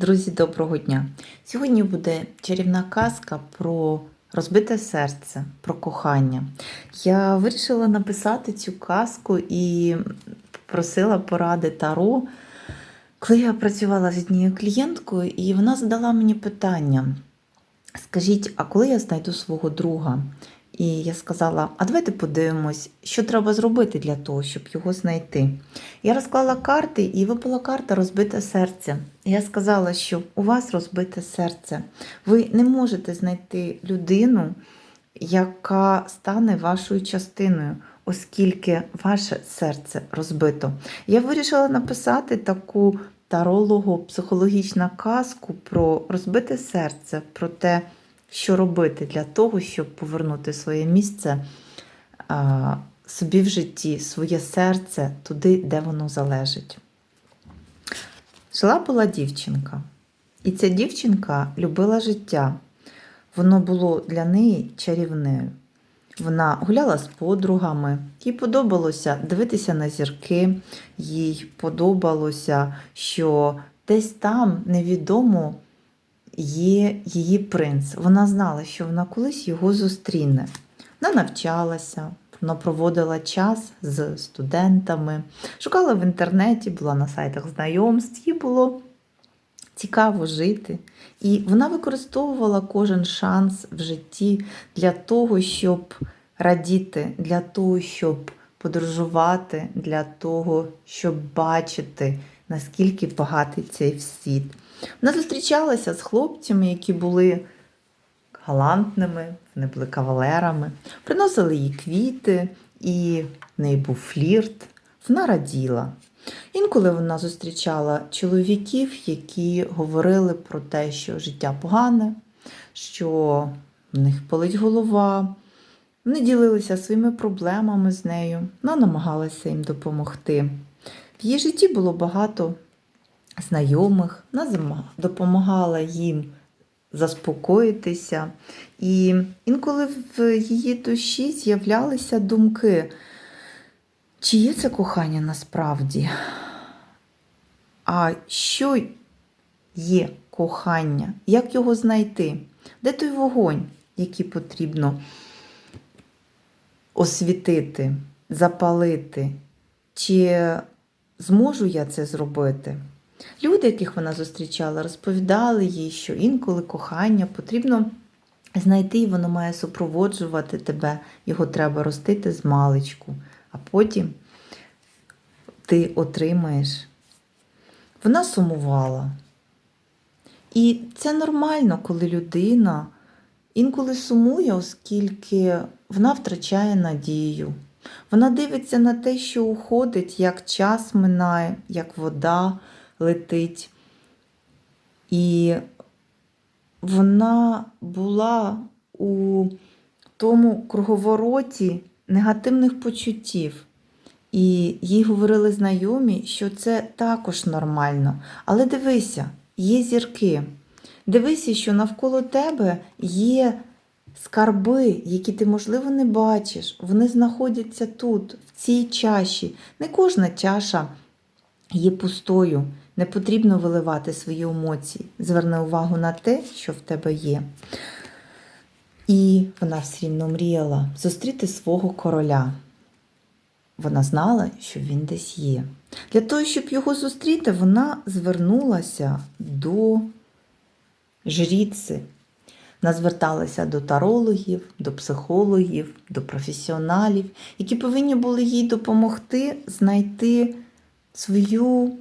Друзі, доброго дня! Сьогодні буде чарівна казка про розбите серце, про кохання. Я вирішила написати цю казку і просила поради Таро, коли я працювала з однією клієнткою, і вона задала мені питання: Скажіть, а коли я знайду свого друга? І я сказала: а давайте подивимось, що треба зробити для того, щоб його знайти. Я розклала карти, і випала карта розбите серце. Я сказала, що у вас розбите серце. Ви не можете знайти людину, яка стане вашою частиною, оскільки ваше серце розбито. Я вирішила написати таку тарологу психологічну казку про розбите серце, про те, що робити для того, щоб повернути своє місце собі в житті, своє серце туди, де воно залежить. Жила була дівчинка, і ця дівчинка любила життя. Воно було для неї чарівною. Вона гуляла з подругами, їй подобалося дивитися на зірки, їй подобалося, що десь там невідомо є її принц. Вона знала, що вона колись його зустріне. Вона навчалася, проводила час з студентами, шукала в інтернеті, була на сайтах знайомств, їй було цікаво жити. І вона використовувала кожен шанс в житті для того, щоб радіти, для того, щоб подорожувати, для того, щоб бачити, наскільки багатий цей світ. Вона зустрічалася з хлопцями, які були галантними, вони були кавалерами, приносили їй квіти, і в неї був флірт. Вона раділа. Інколи вона зустрічала чоловіків, які говорили про те, що життя погане, що в них болить голова. Вони ділилися своїми проблемами з нею, вона намагалася їм допомогти. В її житті було багато знайомих, вона допомагала їм заспокоїтися. І інколи в її душі з'являлися думки, чи є це кохання насправді? А що є кохання? Як його знайти? Де той вогонь, який потрібно освітити, запалити? Чи зможу я це зробити? Люди, яких вона зустрічала, розповідали їй, що інколи кохання потрібно знайти, і воно має супроводжувати тебе, його треба ростити з маличку, а потім ти отримаєш. Вона сумувала. І це нормально, коли людина інколи сумує, оскільки вона втрачає надію. Вона дивиться на те, що уходить, як час минає, як вода летить. І вона була у тому круговороті негативних почуттів. І їй говорили знайомі, що це також нормально. Але дивися, є зірки. Дивися, що навколо тебе є скарби, які ти, можливо, не бачиш. Вони знаходяться тут, в цій чаші. Не кожна чаша є пустою. Не потрібно виливати свої емоції. Зверни увагу на те, що в тебе є. І вона все рівно мріяла зустріти свого короля. Вона знала, що він десь є. Для того, щоб його зустріти, вона звернулася до жріци. Вона зверталася до тарологів, до психологів, до професіоналів, які повинні були їй допомогти знайти свою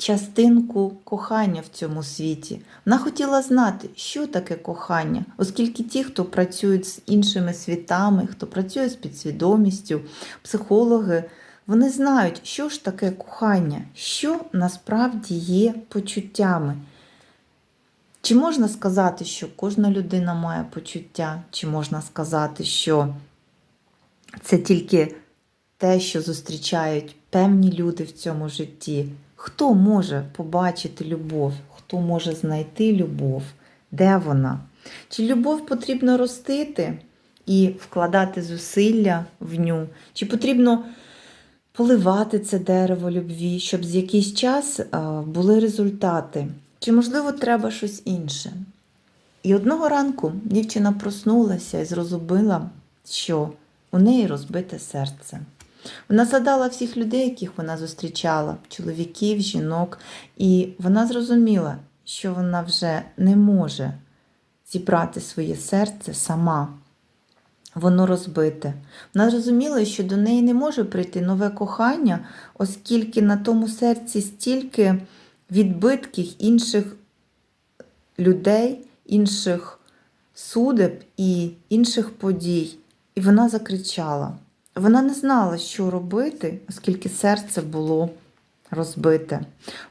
частинку кохання в цьому світі. Вона хотіла знати, що таке кохання, оскільки ті, хто працюють з іншими світами, хто працює з підсвідомістю, психологи, вони знають, що ж таке кохання, що насправді є почуттями. Чи можна сказати, що кожна людина має почуття, чи можна сказати, що це тільки те, що зустрічають певні люди в цьому житті? Хто може побачити любов, хто може знайти любов, де вона? Чи любов потрібно ростити і вкладати зусилля в ню? Чи потрібно поливати це дерево любві, щоб з якийсь час були результати? Чи, можливо, треба щось інше? І одного ранку дівчина проснулася і зрозуміла, що у неї розбите серце. Вона згадала всіх людей, яких вона зустрічала, чоловіків, жінок, і вона зрозуміла, що вона вже не може зібрати своє серце сама. Воно розбите. Вона зрозуміла, що до неї не може прийти нове кохання, оскільки на тому серці стільки відбитків інших людей, інших судеб і інших подій. І вона закричала. Вона не знала, що робити, оскільки серце було розбите.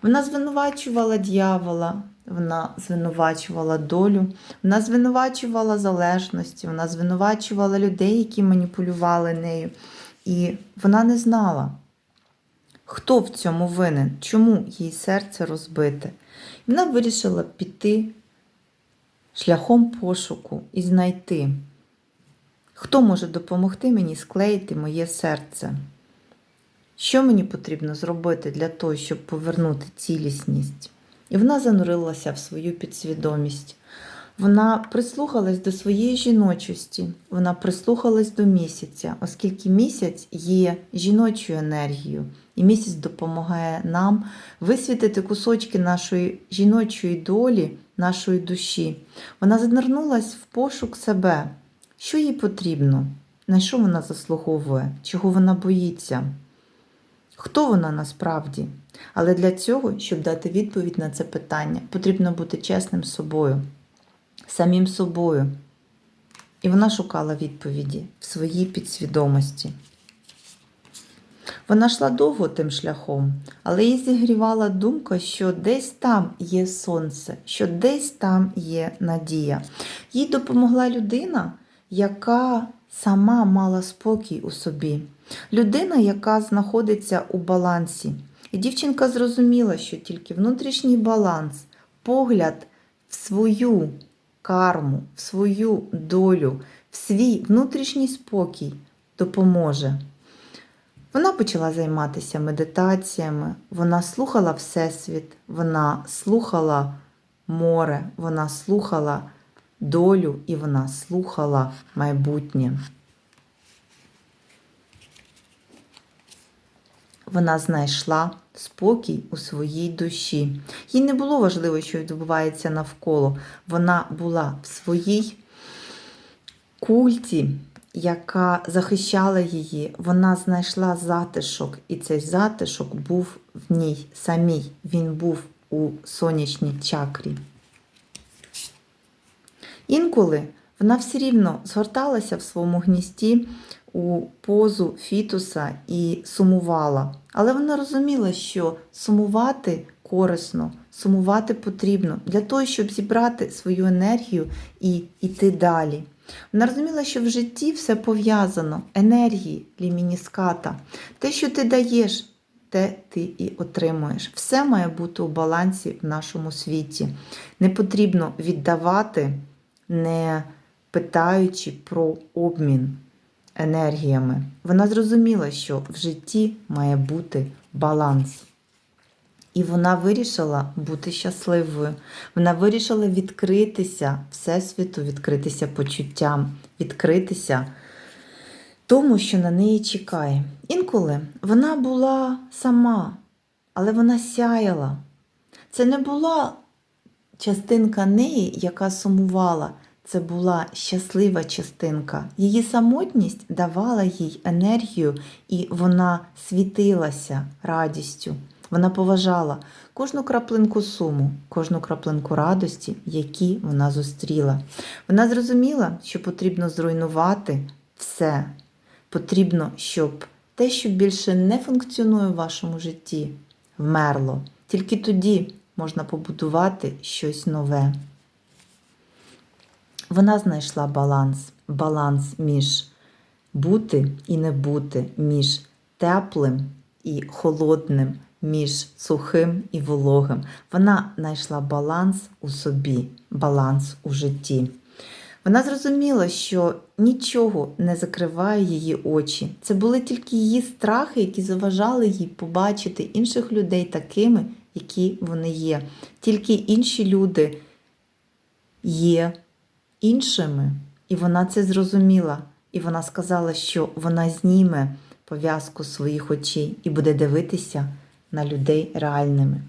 Вона звинувачувала дьявола, вона звинувачувала долю, вона звинувачувала залежності, вона звинувачувала людей, які маніпулювали нею. І вона не знала, хто в цьому винен, чому її серце розбите. Вона вирішила піти шляхом пошуку і знайти, хто може допомогти мені склеїти моє серце. Що мені потрібно зробити для того, щоб повернути цілісність? І вона занурилася в свою підсвідомість. Вона прислухалась до своєї жіночості, вона прислухалась до місяця, оскільки місяць є жіночою енергією, і місяць допомагає нам висвітити кусочки нашої жіночої долі, нашої душі. Вона занирнулась в пошук себе, що їй потрібно, на що вона заслуговує, чого вона боїться. Хто вона насправді? Але для цього, щоб дати відповідь на це питання, потрібно бути чесним з собою, самим собою. І вона шукала відповіді в своїй підсвідомості. Вона йшла довго тим шляхом, але її зігрівала думка, що десь там є сонце, що десь там є надія. Їй допомогла людина, яка сама мала спокій у собі. Людина, яка знаходиться у балансі. І дівчинка зрозуміла, що тільки внутрішній баланс, погляд в свою карму, в свою долю, в свій внутрішній спокій допоможе. Вона почала займатися медитаціями, вона слухала Всесвіт, вона слухала море, вона слухала долю і вона слухала майбутнє. Вона знайшла спокій у своїй душі. Їй не було важливо, що відбувається навколо. Вона була в своїй культі, яка захищала її. Вона знайшла затишок, і цей затишок був в ній самій. Він був у сонячній чакрі. Інколи вона все рівно згорталася в своєму гністі у позу фітуса і сумувала. Але вона розуміла, що сумувати корисно, сумувати потрібно для того, щоб зібрати свою енергію і йти далі. Вона розуміла, що в житті все пов'язано, енергії, лімініската. Те, що ти даєш, те ти і отримуєш. Все має бути у балансі в нашому світі. Не потрібно віддавати, не питаючи про обмін енергіями. Вона зрозуміла, що в житті має бути баланс. І вона вирішила бути щасливою. Вона вирішила відкритися Всесвіту, відкритися почуттям, відкритися тому, що на неї чекає. Інколи вона була сама, але вона сяяла. Це не була частинка неї, яка сумувала. Це була щаслива частинка. Її самотність давала їй енергію, і вона світилася радістю. Вона поважала кожну краплинку суму, кожну краплинку радості, які вона зустріла. Вона зрозуміла, що потрібно зруйнувати все. Потрібно, щоб те, що більше не функціонує в вашому житті, вмерло. Тільки тоді можна побудувати щось нове. Вона знайшла баланс, баланс між бути і не бути, між теплим і холодним, між сухим і вологим. Вона знайшла баланс у собі, баланс у житті. Вона зрозуміла, що нічого не закриває її очі. Це були тільки її страхи, які заважали їй побачити інших людей такими, які вони є. Тільки інші люди є іншими, і вона це зрозуміла. І вона сказала, що вона зніме пов'язку своїх очей і буде дивитися на людей реальними.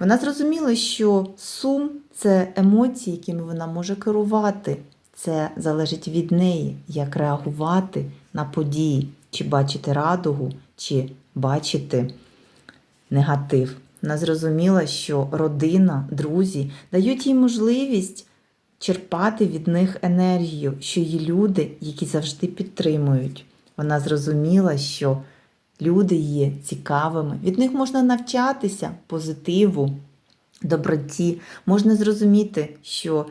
Вона зрозуміла, що сум це емоції, якими вона може керувати. Це залежить від неї, як реагувати на події, чи бачити радугу, чи бачити негатив. Вона зрозуміла, що родина, друзі дають їй можливість черпати від них енергію, що є люди, які завжди підтримують. Вона зрозуміла, що люди є цікавими, від них можна навчатися позитиву, доброті. Можна зрозуміти, що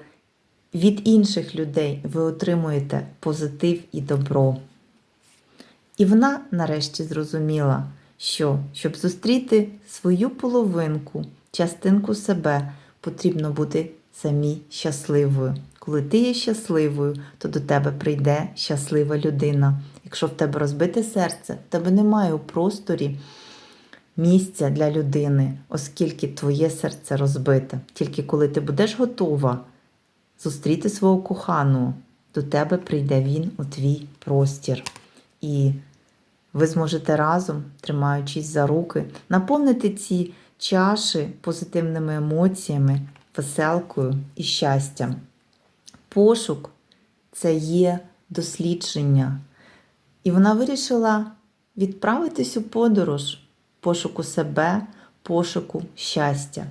від інших людей ви отримуєте позитив і добро. І вона нарешті зрозуміла, що щоб зустріти свою половинку, частинку себе, потрібно бути самій щасливою. Коли ти є щасливою, то до тебе прийде щаслива людина. Якщо в тебе розбите серце, в тебе немає у просторі місця для людини, оскільки твоє серце розбите. Тільки коли ти будеш готова зустріти свого коханого, до тебе прийде він у твій простір. І ви зможете разом, тримаючись за руки, наповнити ці чаші позитивними емоціями, веселкою і щастям. Пошук це є дослідження. І вона вирішила відправитись у подорож пошуку себе, пошуку щастя.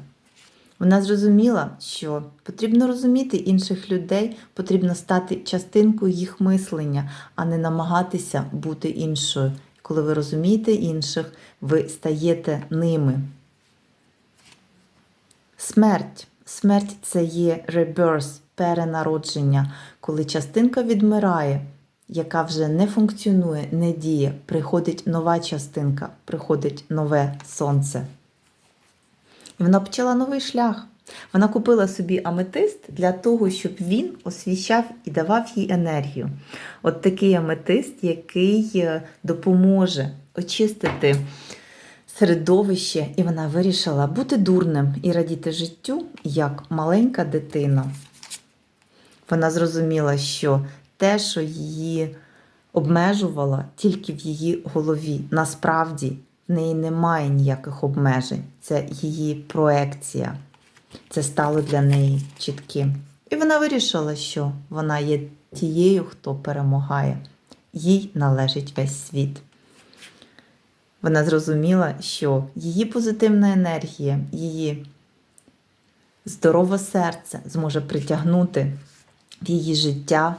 Вона зрозуміла, що потрібно розуміти інших людей, потрібно стати частинкою їх мислення, а не намагатися бути іншою. Коли ви розумієте інших, ви стаєте ними. Смерть. Смерть це є rebirth, перенародження, коли частинка відмирає, яка вже не функціонує, не діє, приходить нова частинка, приходить нове сонце. І вона почала новий шлях. Вона купила собі аметист для того, щоб він освіщав і давав їй енергію. От такий аметист, який е, допоможе очистити середовище, і вона вирішила бути дурним і радіти життю як маленька дитина. Вона зрозуміла, що те, що її обмежувало, тільки в її голові. Насправді в неї немає ніяких обмежень. Це її проекція. Це стало для неї чітким. І вона вирішила, що вона є тією, хто перемагає. Їй належить весь світ. Вона зрозуміла, що її позитивна енергія, її здорове серце зможе притягнути в її життя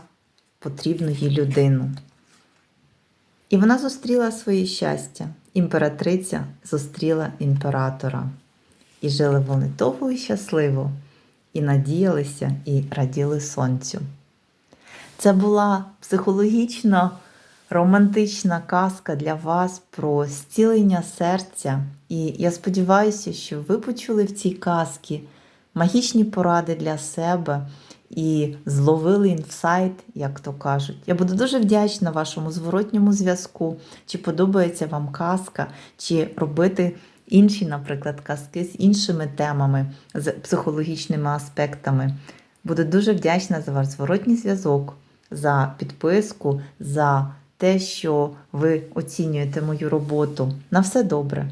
потрібну їй людину. І вона зустріла своє щастя. Імператриця зустріла імператора. І жили вони довго і щасливо, і надіялися, і раділи сонцю. Це була психологічно романтична казка для вас про зцілення серця. І я сподіваюся, що ви почули в цій казці магічні поради для себе і зловили інсайт, як то кажуть. Я буду дуже вдячна вашому зворотньому зв'язку, чи подобається вам казка, чи робити інші, наприклад, казки з іншими темами, з психологічними аспектами. Буду дуже вдячна за ваш зворотній зв'язок, за підписку, за те, що ви оцінюєте мою роботу. На все добре!